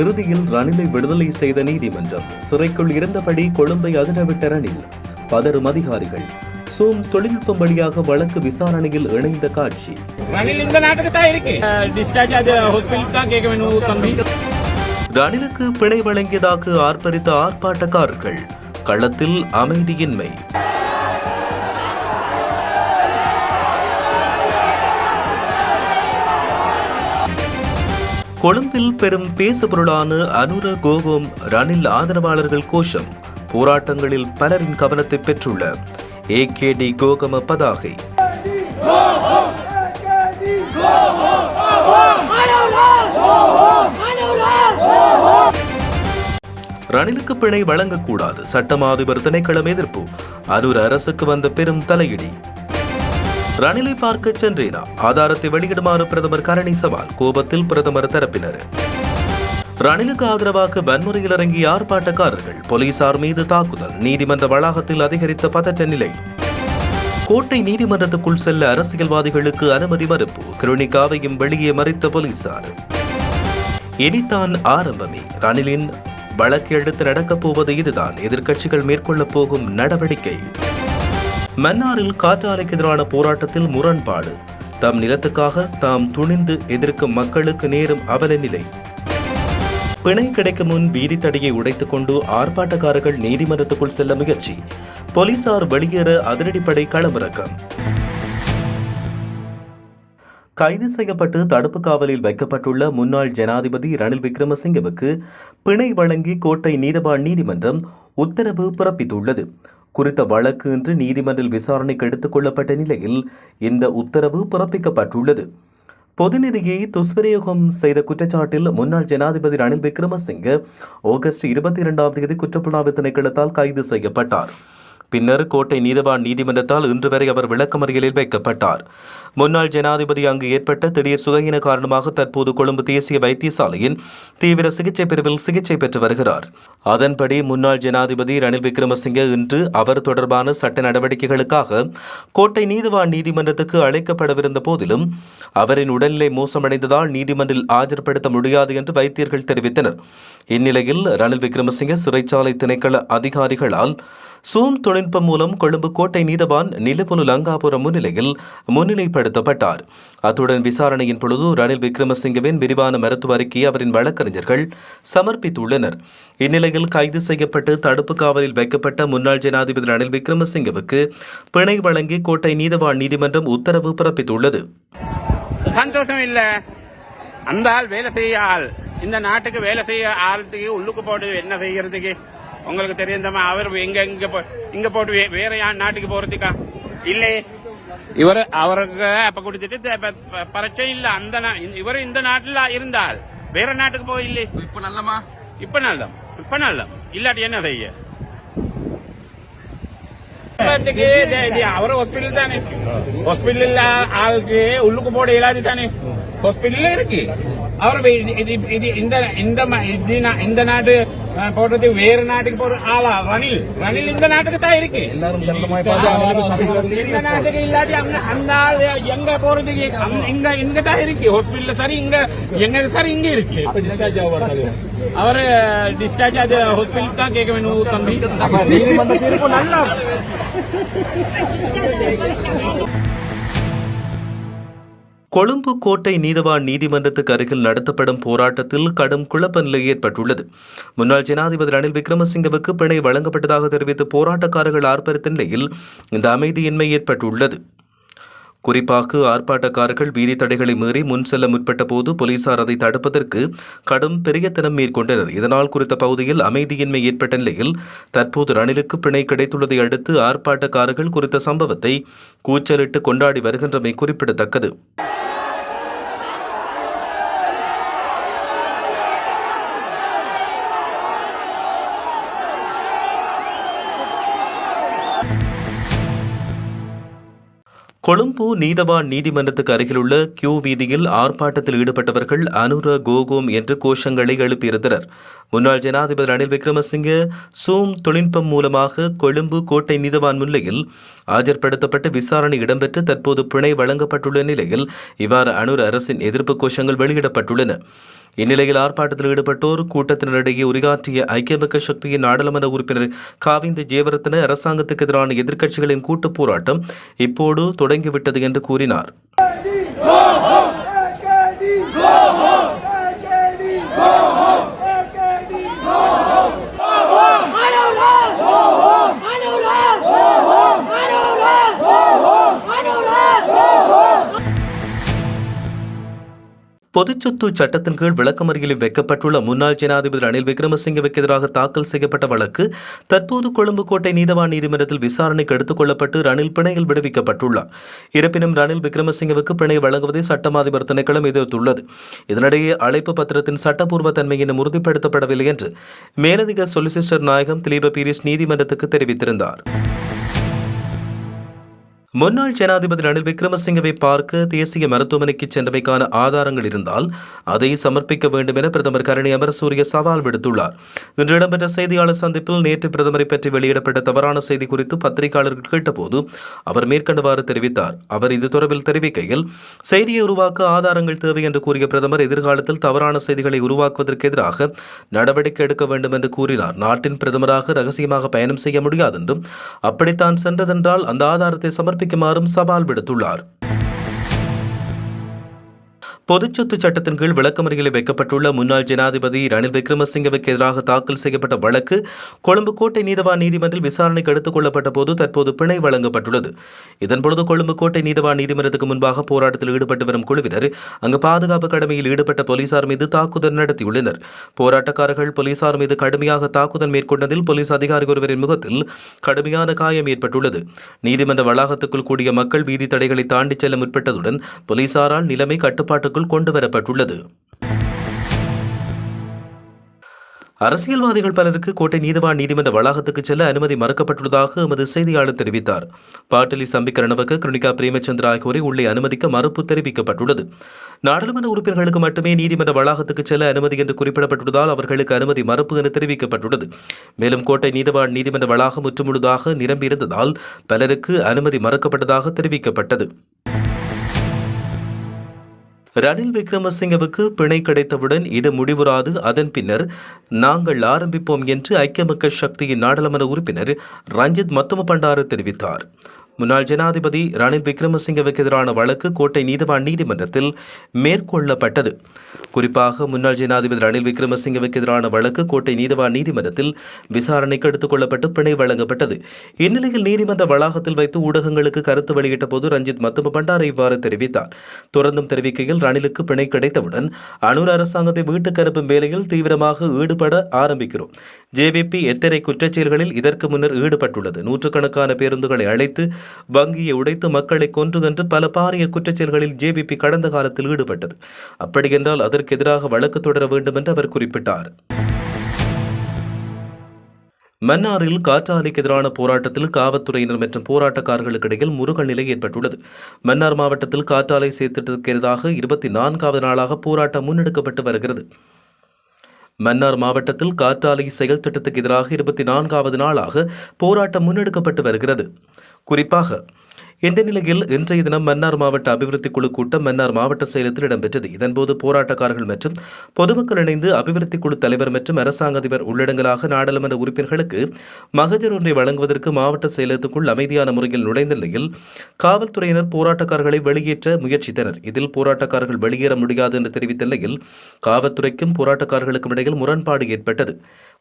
இறுதியில் ரணிலை விடுதலை செய்த நீதிமன்றம் சிறைக்குள் இருந்தபடி கொழும்பை அதிரவிட்ட ரணில் பதறும் அதிகாரிகள் சூம் தொழில்நுட்பம் வழியாக வழக்கு விசாரணையில் இணைந்த காட்சி. ரணில் இந்த நாட்டுக்கு தான் இருக்கு. டிஸ்சார்ஜ் அது ஹாஸ்பிட்டல் தான் கேட்க வேணும் தம்பி. ரணிலுக்கு பிணை வழங்கியதாக ஆர்ப்பரித்த ஆர்ப்பாட்டக்காரர்கள் களத்தில் அமைதியின்மை. கொழும்பில் பெரும் பேசுபொருளான அனுர கோகோம் ரணில் ஆதரவாளர்கள் கோஷம். போராட்டங்களில் பலரின் கவனத்தை பெற்றுள்ள ஏகேடி கோகம பதாகை. ரணிலுக்கு பிழை வழங்கக்கூடாது. சட்டமா அதிபர் திணைக்களம் எதிர்ப்பு. அரூர் அரசுக்கு வந்த பெரும் தலையிடி. ரணிலை பார்க்க சென்றேனா? ஆதாரத்தை வெளியிடுமாறு பிரதமர் கரணி சவால் கோபத்தில் பிரதமர் தரப்பினர். ரணிலுக்கு ஆதரவாக வன்முறையில் இறங்கிய ஆர்ப்பாட்டக்காரர்கள் போலீசார் மீது தாக்குதல் நீதிமன்ற வளாகத்தில் அதிகரித்த பதற்ற நிலை. கோட்டை நீதிமன்றத்துக்குள் செல்ல அரசியல்வாதிகளுக்கு அனுமதி மறுப்பு கிருணிகாவையும் வெளியே மறைத்த போலீசார். இனிதான் ஆரம்பமே. ரணிலின் வழக்கு எடுத்து நடக்கப் போவது இதுதான். எதிர்க்கட்சிகள் மேற்கொள்ளப் போகும் நடவடிக்கை. மன்னாரில் காற்றாலைக்கு எதிரான போராட்டத்தில் முரண்பாடு. தம் நிலத்துக்காக தாம் துணிந்து எதிர்க்கும் மக்களுக்கு நேரும் அவல நிலை. பிணை கிடைக்கும் முன் வீதி தடையை உடைத்துக் கொண்டு ஆர்ப்பாட்டக்காரர்கள் நீதிமன்றத்துக்குள் செல்ல முயற்சி. போலீசார் வெளியேற அதிரடிப்படை களமிறக்கம். கைது செய்யப்பட்டு தடுப்பு காவலில் வைக்கப்பட்டுள்ள முன்னாள் ஜனாதிபதி ரணில் விக்ரமசிங்கவுக்கு பிணை வழங்கி கோட்டை நீதவான் நீதிமன்றம் உத்தரவு பிறப்பித்துள்ளது. குறித்த வழக்கு இன்று நீதிமன்றில் விசாரணைக்கு எடுத்துக் கொள்ளப்பட்ட நிலையில் இந்த உத்தரவு பிறப்பிக்கப்பட்டுள்ளது. பொதுநிதியை துஷ்பிரயோகம் செய்த குற்றச்சாட்டில் முன்னாள் ஜனாதிபதி ரணில் விக்ரமசிங்க ஆகஸ்ட் இருபத்தி இரண்டாம் தேதி குற்றப்புலனாய்வு திணைக்களத்தால் கைது செய்யப்பட்டார். பின்னர் கோட்டை நீதவான் நீதிமன்றத்தால் இன்று வரை அவர் விளக்கமறியலில் வைக்கப்பட்டார். முன்னாள் ஜனாதிபதி அங்கு ஏற்பட்ட திடீர் சுகையின காரணமாக தற்போது கொழும்பு தேசிய வைத்தியசாலையின் தீவிர சிகிச்சை பிரிவில் சிகிச்சை பெற்று வருகிறார். அதன்படி முன்னாள் ஜனாதிபதி ரணில் விக்ரமசிங்கே இன்று அவர் தொடர்பான சட்ட நடவடிக்கைகளுக்காக கோட்டை நீதிவான் நீதிமன்றத்துக்கு அழைக்கப்படவிருந்த போதிலும் அவரின் உடல்நிலை மோசமடைந்ததால் நீதிமன்றில் ஆஜர்படுத்த முடியாது என்று வைத்தியர்கள் தெரிவித்தனர். இந்நிலையில் ரணில் விக்ரமசிங்கே சிறைச்சாலை திணைக்கள அதிகாரிகளால் சூம் தொழில்நுட்பம் மூலம் கொழும்பு கோட்டை நீதவான் நிலப்புனு லங்காபுரம் முன்னிலையில் முன்னிலைப்படுத்தப்பட்டார் அத்துடன் விசாரணையின் பொழுது ரணில் விக்ரமசிங்கவின் விரிவான மருத்துவ அறிக்கையை அவரின் வழக்கறிஞர்கள் சமர்ப்பித்துள்ளனர். இந்நிலையில் கைது செய்யப்பட்டு தடுப்பு காவலில் வைக்கப்பட்ட முன்னாள் ஜனாதிபதி ரணில் விக்ரமசிங்கவுக்கு பிணை வழங்கி கோட்டை நீதவான் நீதிமன்றம் உத்தரவு பிறப்பித்துள்ளது. சந்தோஷம் இல்ல. அந்த ஆள் வேலை செய்ய ஆள். இந்த நாட்டுக்கு வேலை செய்ய ஆளுக்கு உள்ளுக்கு போட்டு என்ன செய்யறதுக்கு? உங்களுக்கு தெரியும் அவர் இங்க இங்க போ- இங்க போட்டு வேற நாட்டுக்கு போறதுக்கா? இல்லையே இவர் அவருக்கு அப்ப கொடுத்துட்டு பிரச்சனை இல்ல அந்த இவர் இந்த நாட்டுல இருந்தால் வேற நாட்டுக்கு போய் இல்லே இப்ப நல்லமா? இப்ப நல்லம் இப்ப நல்லம். இல்லாட்டி என்ன செய்ய? அவர் ஹாஸ்பிட்டல் தானே. ஹாஸ்பிட்டல் ஆளுக்கு உள்ளுக்கு போட இயலாது தானே. ஹாஸ்பிட்டல் இருக்கு அவர் இது- இது- இந்த இந்த இந்த நாட்டு போடுறது வேற நாட்டுக்கு போற ஆளா ரணில் ரணில் இந்த நாட்டுக்கு தான் இருக்கு இந்த நாட்டுக்கு இல்லாட்டி அந்த ஆள் எங்க போறதுக்கு இங்க இங்க தான் இருக்கு ஹாஸ்பிட்டல் சரி இங்க எங்க சரி இங்க இருக்கு அவர் டிஸ்சார்ஜ் அது ஹாஸ்பிட்டல் தான் கேட்க வேணும் தம்பி கொழும்பு கோட்டை நீதவான் நீதிமன்றத்துக்கு அருகில் நடத்தப்படும் போராட்டத்தில் கடும் குழப்ப நிலை ஏற்பட்டுள்ளது. முன்னாள் ஜனாதிபதி ரணில் விக்ரமசிங்கவுக்கு பிணை வழங்கப்பட்டதாக தெரிவித்து போராட்டக்காரர்கள் ஆர்ப்பரித்த நிலையில் இந்த அமைதியின்மை ஏற்பட்டுள்ளது. குறிப்பாக ஆர்ப்பாட்டக்காரர்கள் வீதி தடைகளை மீறி முன் செல்ல முற்பட்ட போது போலீசார் அதை தடுப்பதற்கு கடும் பெரியத்தனம் மேற்கொண்டனர். இதனால் குறித்த பகுதியில் அமைதியின்மை ஏற்பட்ட நிலையில் தற்போது ரணிலுக்கு பிணை கிடைத்துள்ளதை அடுத்து ஆர்ப்பாட்டக்காரர்கள் குறித்த சம்பவத்தை கூச்சலிட்டு கொண்டாடி வருகின்றமை குறிப்பிடத்தக்கது. கொழும்பு நீதவான் நீதிமன்றத்துக்கு அருகிலுள்ள கியூ வீதியில் ஆர்ப்பாட்டத்தில் ஈடுபட்டவர்கள் அனுர கோகோம் என்று கோஷங்களை எழுப்பியிருந்தனர் முன்னாள் ஜனாதிபதி ரணில் விக்ரமசிங்கே சூம் தொழில்நுட்பம் மூலமாக கொழும்பு கோட்டை நீதவான் முன்னிலையில் ஆஜர்படுத்தப்பட்டு விசாரணை இடம்பெற்று தற்போது பிணை வழங்கப்பட்டுள்ள நிலையில் இவ்வாறு அனுர் அரசின் எதிர்ப்பு கோஷங்கள் வெளியிடப்பட்டுள்ளன. இந்நிலையில் ஆர்ப்பாட்டத்தில் ஈடுபட்டோர் கூட்டத்தினரிடையே உரையாற்றிய ஐக்கியமிக்க சக்தியின் நாடாளுமன்ற உறுப்பினர் காவிந்த ஜேவரத்ன அரசாங்கத்துக்கு எதிரான எதிர்க்கட்சிகளின் கூட்டுப் போராட்டம் இப்போது தொடங்கிவிட்டது என்று கூறினார். பொதுச்சொத்து சட்டத்தின் கீழ் விளக்கமறியலில் வைக்கப்பட்டுள்ள முன்னாள் ஜனாதிபதி ரணில் விக்ரமசிங்கவுக்கு எதிராக தாக்கல் செய்யப்பட்ட வழக்கு தற்போது கொழும்பு கோட்டை நீதவான் நீதிமன்றத்தில் விசாரணைக்கு எடுத்துக் கொள்ளப்பட்டு ரணில் பிணையில் விடுவிக்கப்பட்டுள்ளார். இருப்பினும் ரணில் விக்ரமசிங்கவுக்கு பிணை வழங்குவதை சட்டம் அதிபர் திணைக்களம் எதிர்த்துள்ளது. இதனிடையே அழைப்பு பத்திரத்தின் சட்டப்பூர்வ தன்மை இன்னும் உறுதிப்படுத்தப்படவில்லை என்று மேலதிக சொலிசிஸ்டர் நாயகம் திலீப பீரிஸ் நீதிமன்றத்துக்கு தெரிவித்திருந்தார். முன்னாள் ஜனாதிபதி ரணில் விக்ரமசிங்கவை பார்க்க தேசிய மருத்துவமனைக்கு சென்றமைக்கான ஆதாரங்கள் இருந்தால் அதை சமர்ப்பிக்க வேண்டும் என பிரதமர் கரணி அமரசூரிய சவால் விடுத்துள்ளார். இன்று இடம்பெற்ற செய்தியாளர் சந்திப்பில் நேற்று பிரதமரை பற்றி வெளியிடப்பட்ட தவறான செய்தி குறித்து பத்திரிகையாளர்கள் கேட்டபோது அவர் மேற்கண்டவாறு தெரிவித்தார். அவர் இது தொடர்பில் தெரிவிக்கையில் செய்தியை உருவாக்க ஆதாரங்கள் தேவை என்று கூறிய பிரதமர் எதிர்காலத்தில் தவறான செய்திகளை உருவாக்குவதற்கு எதிராக நடவடிக்கை எடுக்க வேண்டும் என்று கூறினார். நாட்டின் பிரதமராக ரகசியமாக பயணம் செய்ய முடியாது என்றும் அப்படித்தான் சென்றதென்றால் அந்த ஆதாரத்தை சமர்ப்பிக்குமாறும் சவால் விடுத்துள்ளார். பொதுச்சொத்து சட்டத்தின் கீழ் விளக்கமறியலில் வைக்கப்பட்டுள்ள முன்னாள் ஜனாதிபதி ரணில் விக்ரமசிங்கவுக்கு எதிராக தாக்கல் செய்யப்பட்ட வழக்கு கொழும்பு கோட்டை நீதவான் நீதிமன்றில் விசாரணைக்கு எடுத்துக் கொள்ளப்பட்ட போது தற்போது பிணை வழங்கப்பட்டுள்ளது. இதன்பொழுது கொழும்பு கோட்டை நீதவான் நீதிமன்றத்துக்கு முன்பாக போராட்டத்தில் ஈடுபட்டு வரும் குழுவினர் அங்கு பாதுகாப்பு கடமையில் ஈடுபட்ட போலீசார் மீது தாக்குதல் நடத்தியுள்ளனர். போராட்டக்காரர்கள் போலீசார் மீது கடுமையாக தாக்குதல் மேற்கொண்டதில் போலீஸ் அதிகாரி ஒருவரின் முகத்தில் கடுமையான காயம் ஏற்பட்டுள்ளது. நீதிமன்ற வளாகத்துக்குள் கூடிய மக்கள் வீதி தடைகளை தாண்டிச் செல்ல முற்பட்டதுடன் போலீசாரால் நிலைமை கட்டுப்பாட்டுக்குள் கொண்டுவரப்பட்டுள்ளது. அரசியல்வாதிகள் பலருக்கு கோட்டை நீதவான் நீதிமன்ற வளாகத்துக்கு செல்ல அனுமதி மறுக்கப்பட்டுள்ளதாக எமது செய்தியாளர் தெரிவித்தார். பாட்டலி சம்பிக்கரணவுக்கு கிருணிகா பிரேமச்சந்திர ஆகியோரை உள்ளே அனுமதிக்க மறுப்பு தெரிவிக்கப்பட்டுள்ளது. நாடாளுமன்ற உறுப்பினர்களுக்கு மட்டுமே நீதிமன்ற வளாகத்துக்கு செல்ல அனுமதி என்று குறிப்பிடப்பட்டுள்ளதால் அவர்களுக்கு அனுமதி மறுப்பு என தெரிவிக்கப்பட்டுள்ளது. மேலும் கோட்டை நீதவான் நீதிமன்ற வளாகம் முற்றுமுழுதாக நிரம்பியிருந்ததால் பலருக்கு அனுமதி மறுக்கப்பட்டதாக தெரிவிக்கப்பட்டது. ரணில் விக்ரமசிங்கவுக்கு பிணை கிடைத்தவுடன் இது முடிவுறாது. அதன் பின்னர் நாங்கள் ஆரம்பிப்போம் என்று ஐக்கிய மக்கள் சக்தியின் நாடாளுமன்ற உறுப்பினர் ரஞ்சித் மத்தும பண்டாரு தெரிவித்தார். முன்னாள் ஜனாதிபதி ரணில் விக்ரமசிங்கவுக்கு எதிரான வழக்கு கோட்டை நீதிவான் நீதிமன்றத்தில் மேற்கொள்ளப்பட்டது. குறிப்பாக முன்னாள் ஜனாதிபதி ரணில் விக்ரமசிங்கவுக்கு எதிரான வழக்கு கோட்டை நீதிவான் நீதிமன்றத்தில் விசாரணைக்கு எடுத்துக் கொள்ளப்பட்டு பிணை வழங்கப்பட்டது. இந்நிலையில் நீதிமன்ற வளாகத்தில் வைத்து ஊடகங்களுக்கு கருத்து வெளியிட்ட போது ரஞ்சித் மத்தும பண்டாரை இவ்வாறு தெரிவித்தார். தொடர்ந்தும் தெரிவிக்கையில் ரணிலுக்கு பிணை கிடைத்தவுடன் அனூர் அரசாங்கத்தை வீட்டுக்கு அனுப்பும் வேலையில் தீவிரமாக ஈடுபட ஆரம்பிக்கிறோம். ஜேவிபி எத்தனை குற்றச்செயல்களில் இதற்கு முன்னர் ஈடுபட்டுள்ளது? நூற்றுக்கணக்கான பேருந்துகளை அழைத்து வங்கியை உடைத்து மக்களை கொன்று என்று பல பாரிய குற்றச்செயல்களில் ஜேபிபி கடந்த காலத்தில் ஈடுபட்டது. அப்படியென்றால் அதற்கு எதிராக வழக்கு தொடர வேண்டும் என்று அவர் குறிப்பிட்டார். மன்னாரில் காற்றாலைக்கு எதிரான போராட்டத்தில் காவல்துறையினர் மற்றும் போராட்டக்காரர்களுக்கு இடையில் முருகல் நிலை ஏற்பட்டுள்ளது. மன்னார் மாவட்டத்தில் காற்றாலை சேர்த்திட்டத்திற்கு எதிராக இருபத்தி நான்காவது நாளாக போராட்டம் முன்னெடுக்கப்பட்டு வருகிறது. மன்னார் மாவட்டத்தில் காற்றாலை செயல் திட்டத்துக்கு எதிராக இருபத்தி நான்காவது நாளாக போராட்டம் முன்னெடுக்கப்பட்டு வருகிறது. குறிப்பாக இந்த நிலையில் இன்றைய தினம் மன்னார் மாவட்ட அபிவிருத்தி குழு கூட்டம் மன்னார் மாவட்ட செயலத்தில் இடம்பெற்றது. இதன்போது போராட்டக்காரர்கள் மற்றும் பொதுமக்கள் இணைந்து அபிவிருத்தி குழு தலைவர் மற்றும் அரசாங்க அதிபர் உள்ளடங்கலாக நாடாளுமன்ற உறுப்பினர்களுக்கு மகஜர் ஒன்றை வழங்குவதற்கு மாவட்ட செயலகத்துக்குள் அமைதியான முறையில் நுழைந்த நிலையில் காவல்துறையினர் போராட்டக்காரர்களை வெளியேற்ற முயற்சித்தனர். இதில் போராட்டக்காரர்கள் வெளியேற முடியாது என்று தெரிவித்த நிலையில் காவல்துறைக்கும் போராட்டக்காரர்களுக்கும் இடையில் முரண்பாடு ஏற்பட்டது.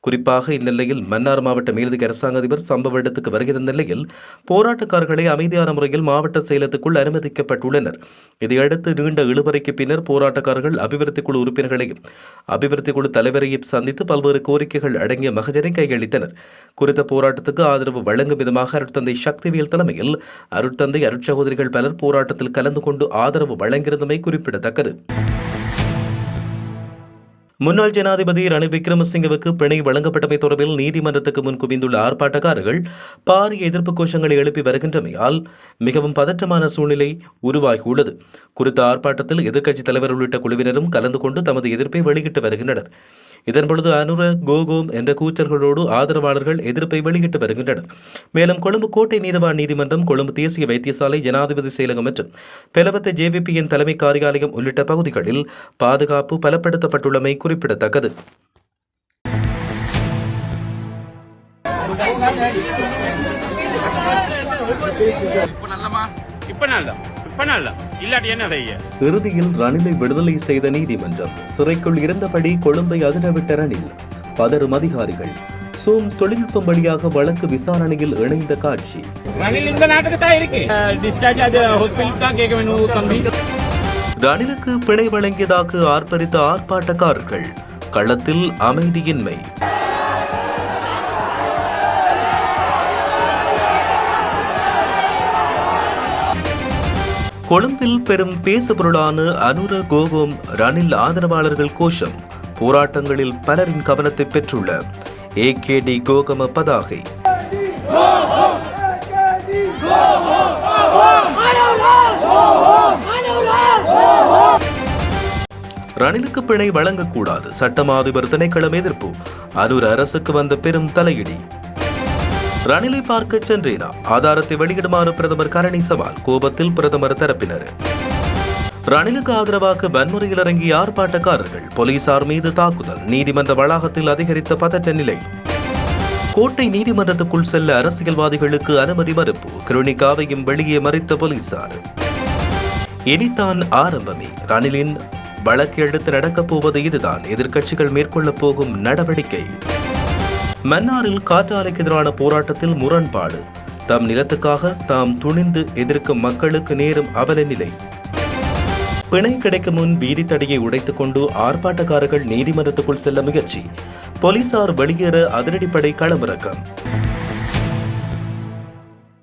குறிப்பாக இந்நிலையில் மன்னார் மாவட்ட மேலதிக அரசாங்க அதிபர் சம்பவ இடத்துக்கு வருகிற நிலையில் போராட்டக்காரர்களை அமைதியான முறையில் மாவட்ட செயலத்துக்குள் அனுமதிக்கப்பட்டுள்ளனர். இதையடுத்து நீண்ட இழுபறைக்கு பின்னர் போராட்டக்காரர்கள் அபிவிருத்தி குழு உறுப்பினர்களையும் அபிவிருத்தி குழு தலைவரையும் சந்தித்து பல்வேறு கோரிக்கைகள் அடங்கிய மகஜரை கையளித்தனர். குறித்த போராட்டத்துக்கு ஆதரவு வழங்கும் விதமாக அருட்தந்தை சக்திவேல் தலைமையில் அருட்தந்தை அருட்சகோதரிகள் பலர் போராட்டத்தில் கலந்து கொண்டு ஆதரவு வழங்கியிருந்தமை குறிப்பிடத்தக்கது. முன்னாள் ஜனாதிபதி ரணில் விக்ரமசிங்கவுக்கு பிணை வழங்கப்பட்டமை தொடர்பில் நீதிமன்றத்துக்கு முன் குவிந்துள்ள ஆர்ப்பாட்டக்காரர்கள் பாரிய எதிர்ப்பு கோஷங்களை எழுப்பி வருகின்றமையால் மிகவும் பதற்றமான சூழ்நிலை உருவாகியுள்ளது. குறித்த ஆர்ப்பாட்டத்தில் எதிர்க்கட்சித் தலைவர் உள்ளிட்ட குழுவினரும் கலந்து கொண்டு தமது எதிர்ப்பை வெளியிட்டு வருகின்றனர். இதன்பொழுது அனுர கோகோம் என்ற கூச்சர்களோடு ஆதரவாளர்கள் எதிர்ப்பை வெளியிட்டு வருகின்றனர். மேலும் கொழும்பு கோட்டை நீதவான் நீதிமன்றம் கொழும்பு தேசிய வைத்தியசாலை ஜனாதிபதி செயலகம் மற்றும் பெலவத்த ஜேவிபியின் தலைமை காரியாலயம் உள்ளிட்ட பகுதிகளில் பாதுகாப்பு பலப்படுத்தப்பட்டுள்ளமை குறிப்பிடத்தக்கது. இப்ப நல்லமா? இப்ப நல்லா இப்ப நல்ல இல்லாட்டி என்ன செய்ய? இறுதியில் ரணிலை விடுதலை செய்த நீதிமன்றம் சிறைக்குள் இருந்தபடி கொழும்பை அதிரவிட்ட ரணில் பதறும் அதிகாரிகள் சூம் தொழில்நுட்பம் வழியாக வழக்கு விசாரணையில் இணைந்த காட்சி. ரணில் இந்த நாட்டுக்கு தான் இருக்கு. டிஸ்சார்ஜ் அது ஹாஸ்பிட்டல் தான் கேட்க வேணும் தம்பி. ரணிலுக்கு பிணை வழங்கியதாக ஆர்ப்பரித்த ஆர்ப்பாட்டக்காரர்கள் களத்தில் அமைதியின்மை. கொழும்பில் பெரும் பேசுபொருளான அனுர கோகோம் ரணில் ஆதரவாளர்கள் கோஷம். போராட்டங்களில் பலரின் கவனத்தை பெற்றுள்ள ஏ கே கோகம பதாகை. ரணிலுக்கு பிணை வழங்கக்கூடாது. சட்டமாதிபர் திணைக்களம் எதிர்ப்பு. அரூர் அரசுக்கு வந்த பெரும் தலையிடி. ரணிலை பார்க்க சென்றேனா? ஆதாரத்தை வெளியிடுமாறு பிரதமர் கரணி சவால் கோபத்தில் பிரதமர் தரப்பினர். ரணிலுக்கு ஆதரவாக வன்முறையில் இறங்கிய ஆர்ப்பாட்டக்காரர்கள் போலீசார் மீது தாக்குதல் நீதிமன்ற வளாகத்தில் அதிகரித்த பதற்ற நிலை. கோட்டை நீதிமன்றத்துக்குள் செல்ல அரசியல்வாதிகளுக்கு அனுமதி மறுப்பு கிருணிகாவையும் வெளியே மறைத்த போலீசார். இனித்தான் ஆரம்பமே. ரணிலின் வழக்கு எடுத்து நடக்கப் போவது இதுதான். எதிர்க்கட்சிகள் மேற்கொள்ளப் போகும் நடவடிக்கை. மன்னாரில் காற்றாலைக்கு எதிரான போராட்டத்தில் முரண்பாடு. தம் நிலத்துக்காக தாம் துணிந்து எதிர்க்கும் மக்களுக்கு நேரும் அவல நிலை. பிணை கிடைக்கும் முன் வீதி தடையை உடைத்துக் கொண்டு ஆர்ப்பாட்டக்காரர்கள் நீதிமன்றத்துக்குள் செல்ல முயற்சி. போலீசார் வெளியேற அதிரடிப்படை களமிறக்கம்.